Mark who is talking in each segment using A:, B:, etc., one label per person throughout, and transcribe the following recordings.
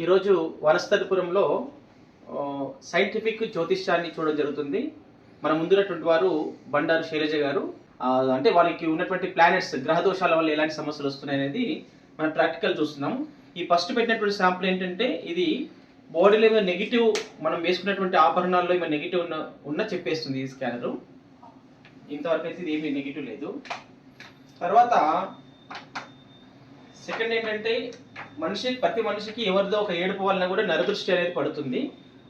A: ఈరోజు వనస్థలిపురంలో సైంటిఫిక్ జ్యోతిష్యాన్ని చూడడం జరుగుతుంది. మన ముందున్నటువంటి వారు బండారు శైలజ గారు. అంటే వాళ్ళకి ఉన్నటువంటి ప్లానెట్స్ గ్రహ దోషాల వల్ల ఎలాంటి సమస్యలు వస్తున్నాయి అనేది మనం ప్రాక్టికల్ చూస్తున్నాం ఈ ఫస్ట్ పెట్టినటువంటి శాంపుల్ ఏంటంటే ఇది బాడీలో ఏమైనా నెగిటివ్ మనం వేసుకున్నటువంటి ఆభరణాల్లో ఏమైనా నెగిటివ్ ఉన్న ఉన్న చెప్పేస్తుంది ఈ స్కానరు ఇంతవరకు అయితే ఇది ఏమీ నెగిటివ్ లేదు. తర్వాత సెకండ్ ఏంటంటే మనిషి ప్రతి మనిషికి ఎవరిదో ఒక ఏడుపు వలన కూడా నరదృష్టి అనేది పడుతుంది.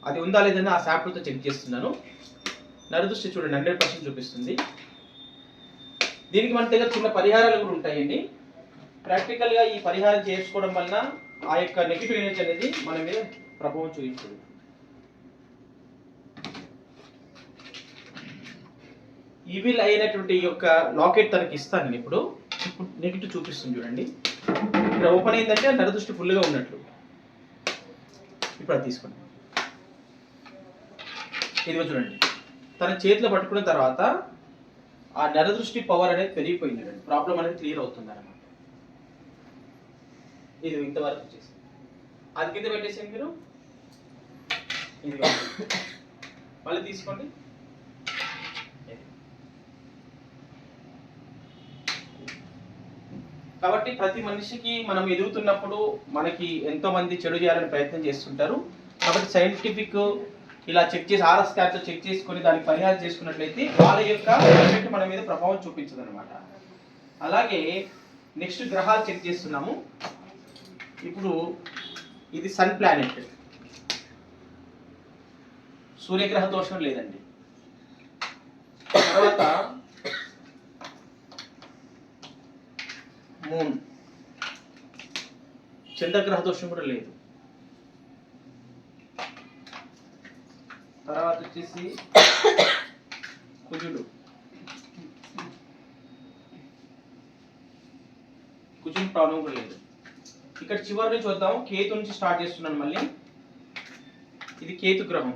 A: అది ఉందా లేదని ఆ శాంపుల్తో చెక్ చేస్తున్నాను. నరదృష్టి చూడండి హండ్రెడ్ పర్సెంట్ చూపిస్తుంది. దీనికి మన దగ్గర చిన్న పరిహారాలు కూడా ఉంటాయండి. ప్రాక్టికల్గా ఈ పరిహారం చేసుకోవడం వలన ఆ యొక్క నెగిటివ్ ఎనర్జీ అనేది మన మీద ప్రభావం చూపించదు. ఈవిల్ అయినటువంటి ఈ యొక్క లాకెట్ తనకి ఇస్తాను నేను ఇప్పుడు. ఇప్పుడు నెగిటివ్ చూపిస్తుంది చూడండి. ఇక్కడ ఓపెన్ అయిందంటే నరదృష్టి ఫుల్గా ఉన్నట్లు. ఇప్పుడు అది తీసుకోండి. ఇదిగో చూడండి. తన చేతిలో పట్టుకున్న తర్వాత ఆ నరదృష్టి పవర్ అనేది పెరిగిపోయింది ప్రాబ్లం అనేది క్లియర్ అవుతుంది అనమాట ఇది ఇంతవరకు చేసి అది కింద పెట్టేసింది మీరు. ఇది మళ్ళీ తీసుకోండి. కాబట్టి ప్రతి మనిషికి మనం ఎదుగుతున్నప్పుడు మనకి ఎంతో మంది చెడు చేయాలని ప్రయత్నం చేస్తుంటారు. కాబట్టి సైంటిఫిక్ ఇలా చెక్ చేసి ఆర్ఎస్ స్కాన్తో చెక్ చేసుకొని దానికి పరిహారం చేసుకున్నట్లయితే వాళ్ళ యొక్క ఎఫెక్ట్ మన మీద ప్రభావం చూపించదు అనమాట అలాగే నెక్స్ట్ గ్రహాలు చెక్ చేస్తున్నాము. ఇప్పుడు ఇది సన్ ప్లానెట్ సూర్యగ్రహ దోషం లేదండి. తర్వాత చంద్రగ్రహ దోషం కూడా లేదు. తర్వాత వచ్చేసి కుజుడు. కుజుడు ప్రాబ్లం కూడా లేదు. ఇక్కడ చివరి నుంచి వద్దాం. కేతు నుంచి స్టార్ట్ చేస్తున్నాను మళ్ళీ. ఇది కేతు గ్రహం.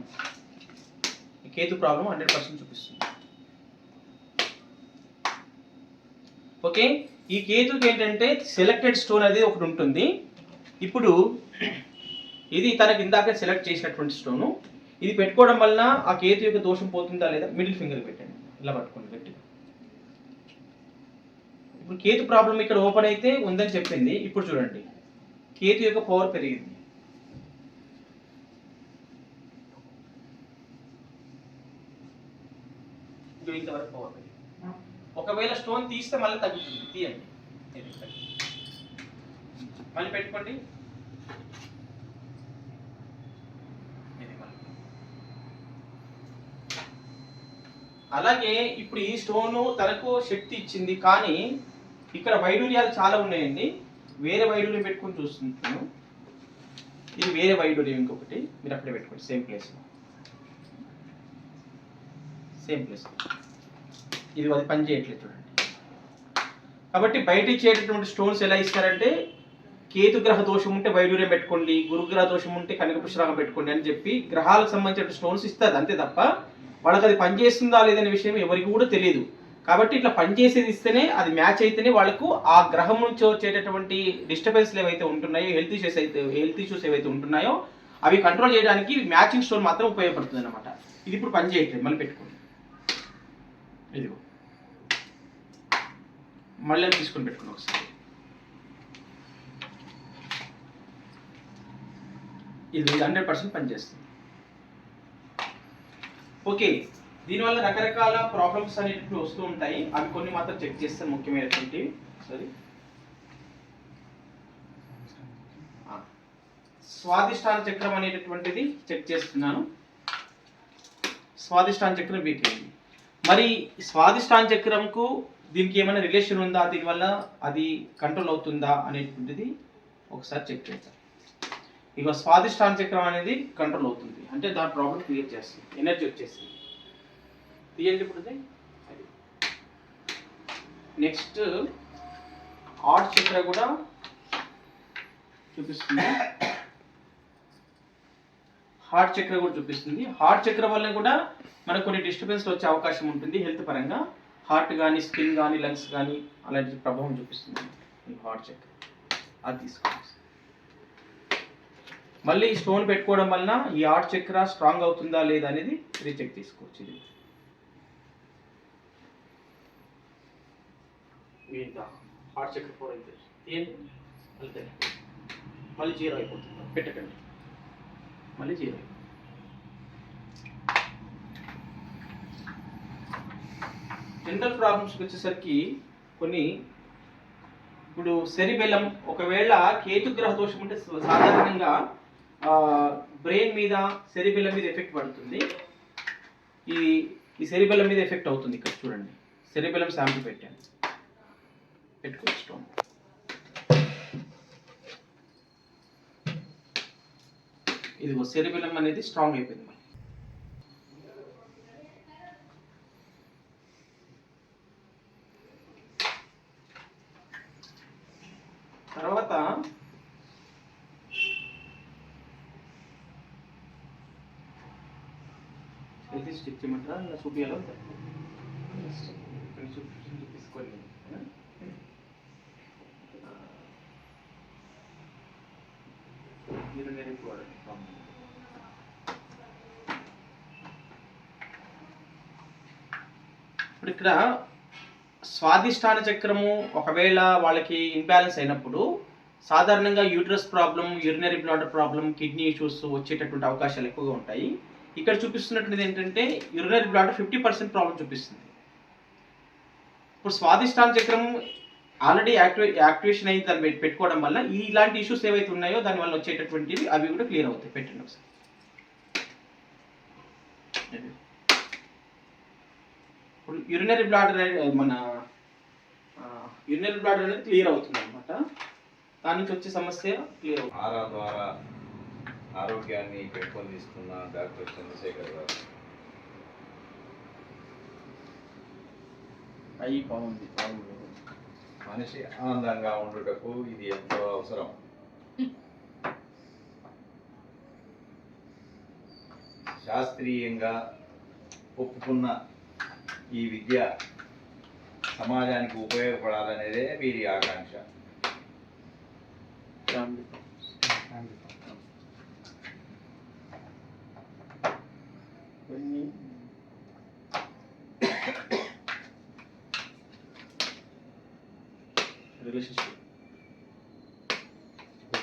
A: కేతు ప్రాబ్లం హండ్రెడ్ పర్సెంట్ చూపిస్తుంది. ఓకే? ఈ కేతుకి ఏంటంటే సెలెక్టెడ్ స్టోన్ అనేది ఒకటి ఉంటుంది. ఇప్పుడు ఇది తనకి ఇందాక సెలెక్ట్ చేసినటువంటి స్టోను ఇది పెట్టుకోవడం వలన ఆ కేతు యొక్క దోషం పోతుందా లేదా? మిడిల్ ఫింగర్ పెట్టండి. ఇలా పట్టుకోండి గట్టిగా. ఇప్పుడు కేతు ప్రాబ్లం ఇక్కడ ఓపెన్ అయితే ఉందని చెప్పింది. ఇప్పుడు చూడండి. కేతు యొక్క పవర్ పెరిగింది. ఇంతవరకు పవర్ పెరిగింది. ఒకవేళ స్టోన్ తీస్తే మళ్ళీ తగ్గుతుంది. తీయండి. మళ్ళీ పెట్టుకోండి. అలాగే ఇప్పుడు ఈ స్టోను తనకు శక్తి ఇచ్చింది కానీ ఇక్కడ వైడూర్యాలు చాలా ఉన్నాయండి. వేరే వైడూర్యం పెట్టుకొని చూస్తున్నాను. ఇది వేరే వైడూర్యం ఇంకొకటి. మీరు అక్కడే పెట్టుకోండి. సేమ్ ప్లేస్ సేమ్ ప్లేస్ ఇది అది పని చేయట్లేదు చూడండి. కాబట్టి బయట ఇచ్చేటటువంటి స్టోన్స్ ఎలా ఇస్తారంటే కేతు గ్రహ దోషం ఉంటే వైడూర్యం పెట్టుకోండి గురుగ్రహ దోషం ఉంటే కనక పుష్పరాగం పెట్టుకోండి అని చెప్పి గ్రహాలకు సంబంధించిన స్టోన్స్ ఇస్తుంది అంతే తప్ప వాళ్ళకి అది పనిచేస్తుందా లేదనే విషయం ఎవరికి కూడా తెలియదు. కాబట్టి ఇట్లా పనిచేసేది ఇస్తేనే అది మ్యాచ్ అయితేనే వాళ్ళకు ఆ గ్రహం నుంచి వచ్చేటటువంటి డిస్టర్బెన్స్లు ఏవైతే ఉంటున్నాయో హెల్త్ ఇష్యూస్ అయితే హెల్త్ ఇష్యూస్ ఏవైతే ఉంటున్నాయో అవి కంట్రోల్ చేయడానికి మ్యాచింగ్ స్టోన్ మాత్రం ఉపయోగపడుతుంది అనమాట ఇది ఇప్పుడు పని చేయట్లేదు మళ్ళీ పెట్టుకోండి. ఇదిగో. మళ్ళీ అది తీసుకొని పెట్టుకుని ఒకసారి. ఇది హండ్రెడ్ పర్సెంట్ పనిచేస్తుంది. ఓకే దీనివల్ల రకరకాల ప్రాబ్లమ్స్ అనేటివి వస్తూ ఉంటాయి. అవి కొన్ని మాత్రం చెక్ చేస్తాను ముఖ్యమైనటువంటి సరే స్వాదిష్టాన చక్రం అనేటటువంటిది చెక్ చేస్తున్నాను. స్వాదిష్టాన చక్రం వీక్ మరి స్వాదిష్టాన్ చక్రంకు దీనికి ఏమైనా రిలేషన్ ఉందా? దీనివల్ల అది కంట్రోల్ అవుతుందా అనేటువంటిది ఒకసారి చెక్ చేద్దాం. ఇక స్వాదిష్టాన చక్రం అనేది కంట్రోల్ అవుతుంది. అంటే దాని ప్రాబ్లం క్రియేట్ చేస్తుంది. ఎనర్జీ వచ్చేస్తుంది. తీయండి ఇప్పుడు అది. నెక్స్ట్ ఆర్ట్ చక్ర కూడా చూపిస్తుంది. హార్ట్ చక్ర కూడా చూపిస్తుంది. హార్ట్ చక్ర వల్ల కూడా మనకు కొన్ని డిస్టర్బెన్స్ వచ్చే అవకాశం ఉంటుంది హెల్త్ పరంగా. హార్ట్ కానీ స్కిన్ కానీ లంగ్స్ కానీ అలాంటి ప్రభావం చూపిస్తుంది. ఈ హార్ట్ చక్ర. అది తీసుకోండి మళ్ళీ ఈ స్టోన్ పెట్టుకోవడం వలన ఈ ఆర్ట్ చక్ర స్ట్రాంగ్ అవుతుందా లేదా అనేది రీచెక్ తీసుకోవచ్చు ఇది. హార్ట్ చక్ర ఫోర్ అయితే. మళ్ళీ జీరో అయిపోతుంది. పెట్టకండి. మళ్ళీ చేయాలి. జనరల్ ప్రాబ్లమ్స్కి వచ్చేసరికి కొన్ని ఇప్పుడు సెరిబెల్లం ఒకవేళ కేతుగ్రహ దోషం ఉంటే సాధారణంగా బ్రెయిన్ మీద సెరిబెల్లం మీద ఎఫెక్ట్ పడుతుంది. ఈ ఈ సెరిబెల్లం మీద ఎఫెక్ట్ అవుతుంది ఇక్కడ చూడండి. సెరిబెల్లం శాంపుల్ పెట్టాను పెట్టుకోవచ్చు ఇదిగో సెరిబెల్లం అనేది స్ట్రాంగ్ అయిపోయింది తర్వాత ఇది స్టిచ్ చేయమంటారా చూపించాలి చూపించుకోండి మీరు from ఇప్పుడు ఇప్పుడు ఇక్కడ స్వాదిష్టాన చక్రము ఒకవేళ వాళ్ళకి ఇంబ్యాలెన్స్ అయినప్పుడు సాధారణంగా uterus problem urinary bladder problem kidney issues వచ్చేటటువంటి అవకాశాలు ఎక్కువగా ఉంటాయి. ఇక్కడ చూపిస్తున్నటువంటిది ఏంటంటే urinary bladder fifty percent problem చూపిస్తుంది. ఇప్పుడు స్వాదిష్టాన చక్రం ఆల్రెడీ యాక్టివే యాక్టివేషన్ అయింది దాన్ని పెట్- పెట్టుకోవడం వల్ల ఈ ఇలాంటి ఇష్యూస్ ఏవైతే ఉన్నాయో దాని వల్ల వచ్చేటటువంటివి అవి కూడా క్లియర్ అవుతాయి. పెట్టండి ఒకసారి. ఇప్పుడు యూరినరీ బ్లాడర్ మన యూరినరీ బ్లాడర్ అనేది క్లియర్ అవుతుంది అనమాట దాని నుంచి వచ్చే సమస్య క్లియర్ అవుతుంది.
B: ఆరా ద్వారా ఆరోగ్యాన్ని పెంపొందిస్తున్న డాక్టర్ చంద్రశేఖర్ గారు.
A: అయ్యి బాగుంది బాగుంది.
B: మనిషి ఆనందంగా ఉండుటకు ఇది ఎంతో అవసరం. శాస్త్రీయంగా ఒప్పుకున్న ఈ విద్య సమాజానికి ఉపయోగపడాలనేదే వీరి ఆకాంక్ష.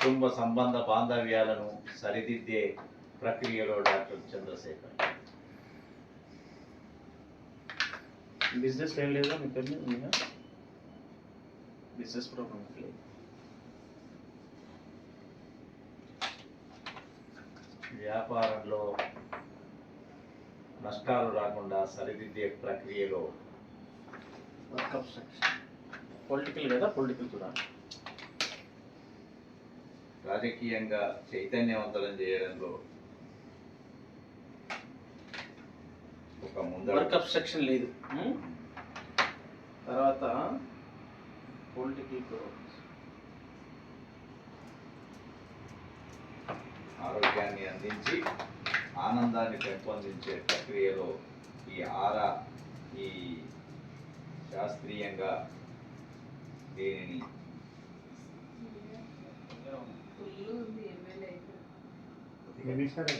B: కుటుంబ సంబంధ బాంధవ్యాలను సరిదిద్దే ప్రక్రియలో డాక్టర్ చంద్రశేఖర్.
A: బిజినెస్ ఏం లేదా మీ పేరు ఉందా బిజినెస్ ప్రాబ్లం లేదు.
B: వ్యాపారంలో నష్టాలు రాకుండా సరిదిద్దే ప్రక్రియలో
A: పొలిటికల్ కదా పొలిటికల్ కూడా?
B: రాజకీయంగా చైతన్యవంతులను చేయడంలో ఒక ముందడు
A: వర్క్ అబ్స్ట్రక్షన్ లేదు? తర్వాత పొలిటికల్
B: ఆరోగ్యాన్ని అందించి ఆనందాన్ని పెంపొందించే ప్రక్రియలో ఈ ఆరా ఈ శాస్త్రీయంగా దీనిని
C: మినిస్టర్.